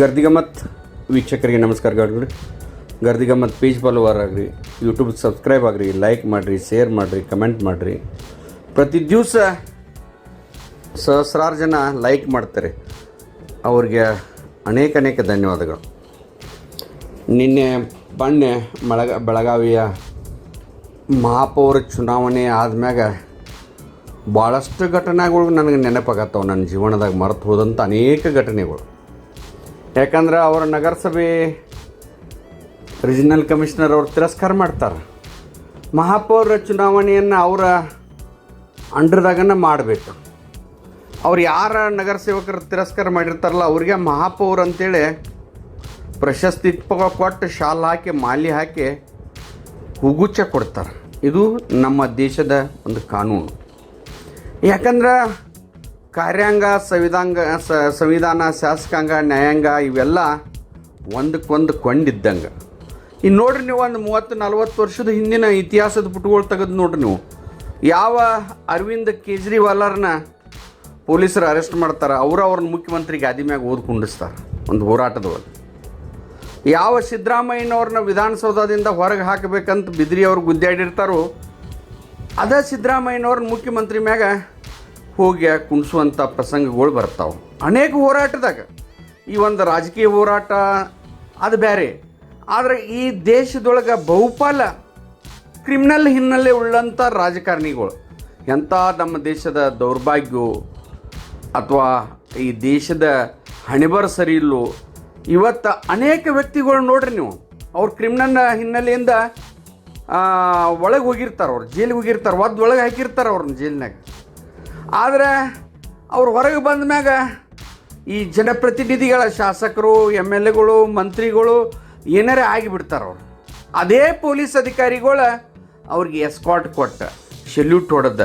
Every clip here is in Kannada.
ಗರ್ದಿಗಮ್ಮತ್ ವೀಕ್ಷಕರಿಗೆ ನಮಸ್ಕಾರಗಳು ಗರ್ದಿಗಮ್ಮತ್ ಪೇಜ್ ಫಾಲೋವರ್ ಆಗ್ರಿ ಯೂಟ್ಯೂಬ್ ಸಬ್ಸ್ಕ್ರೈಬ್ ಆಗ್ರಿ ಲೈಕ್ ಮಾಡಿರಿ ಶೇರ್ ಮಾಡಿರಿ ಕಮೆಂಟ್ ಮಾಡಿರಿ. ಪ್ರತಿ ದಿವಸ ಸಹಸ್ರಾರು ಜನ ಲೈಕ್ ಮಾಡ್ತಾರೆ. ಅವ್ರಿಗೆ ಅನೇಕ ಅನೇಕ ಧನ್ಯವಾದಗಳು. ನಿನ್ನೆ ಬಣ್ಣೆ ಮಳಗ, ಬೆಳಗಾವಿಯ ಮಹಾಪೌರ ಚುನಾವಣೆ ಆದ್ಮ್ಯಾಗ ಭಾಳಷ್ಟು ಘಟನೆಗಳು ನನಗೆ ನೆನಪಾಗತ್ತವೆ. ನನ್ನ ಜೀವನದಾಗ ಮರೆತು ಹೋದಂಥ ಅನೇಕ ಘಟನೆಗಳು. ಯಾಕಂದ್ರೆ ಅವರ ನಗರಸಭೆ ರಿಜಿನಲ್ ಕಮಿಷನರ್ ಅವರು ತಿರಸ್ಕಾರ ಮಾಡ್ತಾರೆ. ಮಹಾಪೌರ ಚುನಾವಣೆಯನ್ನು ಅವರ ಅಂಡರ್ದಾಗನ ಮಾಡಬೇಕು. ಅವ್ರು ಯಾರ ನಗರ ಸೇವಕರು ತಿರಸ್ಕಾರ ಮಾಡಿರ್ತಾರಲ್ಲ, ಅವ್ರಿಗೆ ಮಹಾಪೌರ್ ಅಂತೇಳಿ ಪ್ರಶಸ್ತಿ ಕೊಟ್ಟು ಶಾಲ್ ಹಾಕಿ, ಮಾಲಿ ಹಾಕಿ ಹುಗುಚ್ಚ ಕೊಡ್ತಾರೆ. ಇದು ನಮ್ಮ ದೇಶದ ಒಂದು ಕಾನೂನು. ಯಾಕಂದ್ರೆ ಕಾರ್ಯಾಂಗ, ಸಂವಿಧಾಂಗ ಸಂವಿಧಾನ, ಶಾಸಕಾಂಗ, ನ್ಯಾಯಾಂಗ ಇವೆಲ್ಲ ಒಂದಕ್ಕೊಂದು ಕೊಂಡಿದ್ದಂಗೆ ಇನ್ನು ನೋಡ್ರಿ ನೀವು ಒಂದು ಮೂವತ್ತು, ನಲ್ವತ್ತು ವರ್ಷದ ಹಿಂದಿನ ಇತಿಹಾಸದ ಪುಟಗಳು ತೆಗೆದು ನೋಡ್ರಿ ನೀವು. ಯಾವ ಅರವಿಂದ್ ಕೇಜ್ರಿವಾಲರ್ನ ಪೊಲೀಸರು ಅರೆಸ್ಟ್ ಮಾಡ್ತಾರೆ, ಅವರು ಅವ್ರನ್ನ ಮುಖ್ಯಮಂತ್ರಿ ಗಾದಿ ಮ್ಯಾಗ ಓದ್ ಕುಂಡಿಸ್ತಾರೆ, ಒಂದು ಹೋರಾಟದೊಳಗೆ. ಯಾವ ಸಿದ್ದರಾಮಯ್ಯನವ್ರನ್ನ ವಿಧಾನಸೌಧದಿಂದ ಹೊರಗೆ ಹಾಕಬೇಕಂತ ಬಿದ್ರಿ ಅವ್ರು ಗುದ್ದಾಡಿರ್ತಾರೋ, ಅದೇ ಸಿದ್ದರಾಮಯ್ಯನವ್ರನ್ನ ಮುಖ್ಯಮಂತ್ರಿ ಮ್ಯಾಗ ಹೋಗಿ ಕುಣಿಸುವಂಥ ಪ್ರಸಂಗಗಳು ಬರ್ತಾವೆ. ಅನೇಕ ಹೋರಾಟದಾಗ. ಈ ಒಂದು ರಾಜಕೀಯ ಹೋರಾಟ, ಅದು ಬೇರೆ ಆದರೆ ಈ ದೇಶದೊಳಗೆ ಬಹುಪಾಲ ಕ್ರಿಮಿನಲ್ ಹಿನ್ನೆಲೆ ಉಳ್ಳಂಥ ರಾಜಕಾರಣಿಗಳು. ಎಂಥ ನಮ್ಮ ದೇಶದ ದೌರ್ಭಾಗ್ಯವು ಅಥವಾ ಈ ದೇಶದ ಹಣೆಬರ ಸರಿ ಇಲ್ಲೋ, ಇವತ್ತು ಅನೇಕ ವ್ಯಕ್ತಿಗಳು ನೋಡ್ರಿ ನೀವು. ಅವ್ರು ಕ್ರಿಮಿನಲ್ ಹಿನ್ನೆಲೆಯಿಂದ ಒಳಗೆ ಹೋಗಿರ್ತಾರೆ ಅವ್ರು, ಜೈಲಿಗೆ ಹೋಗಿರ್ತಾರೆ, ಒದ್ದು ಒಳಗೆ ಹಾಕಿರ್ತಾರೆ ಅವ್ರನ್ನ ಜೈಲಿನಾಗ. ಆದರೆ ಅವ್ರು ಹೊರಗೆ ಬಂದ ಮ್ಯಾಗ ಈ ಜನಪ್ರತಿನಿಧಿಗಳ ಶಾಸಕರು ಎಂ ಎಲ್ ಎಗಳು, ಮಂತ್ರಿಗಳು ಏನಾರೇ ಆಗಿಬಿಡ್ತಾರೆ ಅವರು. ಅದೇ ಪೊಲೀಸ್ ಅಧಿಕಾರಿಗಳು ಅವ್ರಿಗೆ ಎಸ್ಕಾಟ್ ಕೊಟ್ಟ ಸೆಲ್ಯೂಟ್ ಹೊಡೆದ,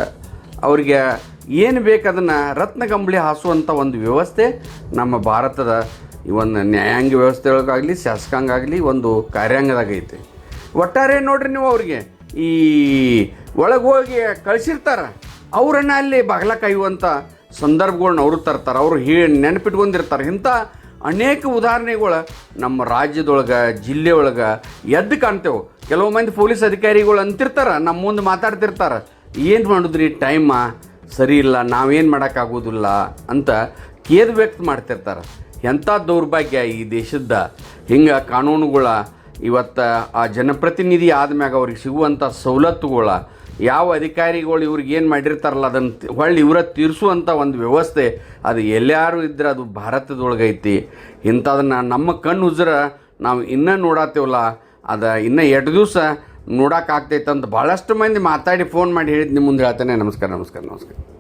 ಅವ್ರಿಗೆ ಏನು ಬೇಕು ಅದನ್ನು ರತ್ನಗಂಬಳಿ ಹಾಸುವಂಥ ಒಂದು ವ್ಯವಸ್ಥೆ ನಮ್ಮ ಭಾರತದ ಈ ಒಂದು ನ್ಯಾಯಾಂಗ ವ್ಯವಸ್ಥೆ ಒಳಗಾಗಲಿ ಶಾಸಕಾಂಗ ಆಗಲಿ ಒಂದು ಕಾರ್ಯಾಂಗದಾಗ ಐತೆ. ಒಟ್ಟಾರೆ ನೋಡ್ರಿ ನೀವು ಅವ್ರಿಗೆ ಈ ಒಳಗೆ ಹೋಗಿ ಕಳಿಸಿರ್ತಾರೆ. ಅವರನ್ನು ಅಲ್ಲಿ ಬಾಗ್ಲ ಕಾಯುವಂಥ ಸಂದರ್ಭಗಳನ್ನ ಅವರು ತರ್ತಾರೆ. ಅವರು ಹೇ ನೆನಪಿಟ್ಕೊಂಡಿರ್ತಾರೆ. ಇಂಥ ಅನೇಕ ಉದಾಹರಣೆಗಳು ನಮ್ಮ ರಾಜ್ಯದೊಳಗೆ, ಜಿಲ್ಲೆಯೊಳಗೆ ಎದ್ದು ಕಾಣ್ತೇವೆ. ಕೆಲವು ಮಂದಿ ಪೊಲೀಸ್ ಅಧಿಕಾರಿಗಳು ಅಂತಿರ್ತಾರೆ, ನಮ್ಮ ಮುಂದೆ ಮಾತಾಡ್ತಿರ್ತಾರೆ. ಏನು ಮಾಡಿದ್ರಿ ಟೈಮ ಸರಿ ಇಲ್ಲ, ನಾವೇನು ಮಾಡೋಕ್ಕಾಗೋದಿಲ್ಲ ಅಂತ ಖೇದ್ ವ್ಯಕ್ತ ಮಾಡ್ತಿರ್ತಾರೆ. ಎಂಥ ದೌರ್ಭಾಗ್ಯ ಈ ದೇಶದ ಹಿಂಗೆ ಕಾನೂನುಗಳ ಇವತ್ತು ಆ ಜನಪ್ರತಿನಿಧಿ ಆದ್ಮ್ಯಾಗ ಅವ್ರಿಗೆ ಸಿಗುವಂಥ ಸವಲತ್ತುಗಳ ಯಾವ ಅಧಿಕಾರಿಗಳು ಇವ್ರಿಗೆ ಏನು ಮಾಡಿರ್ತಾರಲ್ಲ ಅದನ್ನು ಹೊಳ್ಳಿ ಇವರ ತೀರಿಸುವಂಥ ಒಂದು ವ್ಯವಸ್ಥೆ, ಅದು ಎಲ್ಲಾರು ಇದ್ರೆ ಅದು ಭಾರತದೊಳಗೈತಿ. ಇಂಥದನ್ನು ನಮ್ಮ ಕಣ್ಣು ಉಜ್ರ ನಾವು ಇನ್ನೂ ನೋಡತ್ತೇವಲ್ಲ ಅದು ಇನ್ನೂ ಎರಡು ದಿವಸ ನೋಡೋಕ್ಕಾಗ್ತೈತೆ ಅಂತ ಭಾಳಷ್ಟು ಮಂದಿ ಮಾತಾಡಿ ಫೋನ್ ಮಾಡಿ ಹೇಳಿದ್ದು ನಿಮ್ಮ ಮುಂದೆ ಹೇಳ್ತೇನೆ. ನಮಸ್ಕಾರ ನಮಸ್ಕಾರ ನಮಸ್ಕಾರ.